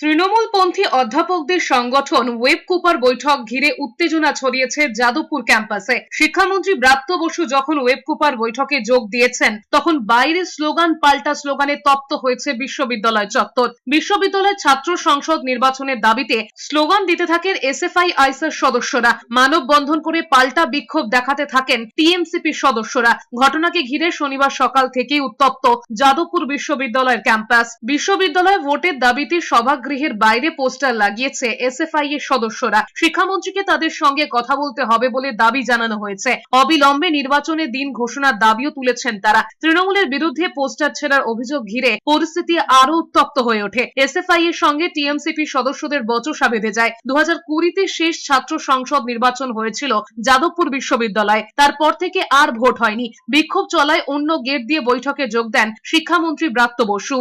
তৃণমূলপন্থী অধ্যাপকদের সংগঠন web Cooper বৈঠক ঘিরে উত্তেজনা ছড়িয়েছে যাদবপুর ক্যাম্পাসে। শিক্ষামন্ত্রী ব্রাত্য বসু যখন ওয়েব কুপার বৈঠকে যোগ দিয়েছেন, তখন বাইরে স্লোগান পাল্টা স্লোগানে তপ্ত হয়েছে বিশ্ববিদ্যালয় চত্বর। বিশ্ববিদ্যালয় ছাত্র সংসদ নির্বাচনের দাবিতে স্লোগান দিতে থাকেন এসএফআই আইসার সদস্যরা। মানববন্ধন করে পাল্টা বিক্ষোভ দেখাতে থাকেন টিএমসিপির সদস্যরা। ঘটনাকে ঘিরে শনিবার সকাল থেকেই উত্তপ্ত যাদবপুর বিশ্ববিদ্যালয়ের ক্যাম্পাস। বিশ্ববিদ্যালয় ভোটের দাবিতে সভাগৃহের বাইরে পোস্টার লাগিয়েছে এসএফআই এর সদস্যরা। শিক্ষামন্ত্রীকে তাদের সঙ্গে কথা বলতে হবে বলে দাবি জানানো হয়েছে। অবিলম্বে নির্বাচনের দিন ঘোষণার দাবিও তুলেছেন তারা। তৃণমূলের বিরুদ্ধে পোস্টার ছেড়ার অভিযোগ ঘিরে পরিস্থিতি আরও উত্তপ্ত হয়ে ওঠে। এসএফআই এর সঙ্গে টিএমসিপি সদস্যদের বচসা বেঁধে যায়। দু হাজার কুড়িতে শেষ ছাত্র সংসদ নির্বাচন হয়েছিল যাদবপুর বিশ্ববিদ্যালয়ে। তারপর থেকে আর ভোট হয়নি। বিক্ষোভ চলায় অন্য গেট দিয়ে বৈঠকে যোগ দেন শিক্ষামন্ত্রী ব্রাত্য বসু।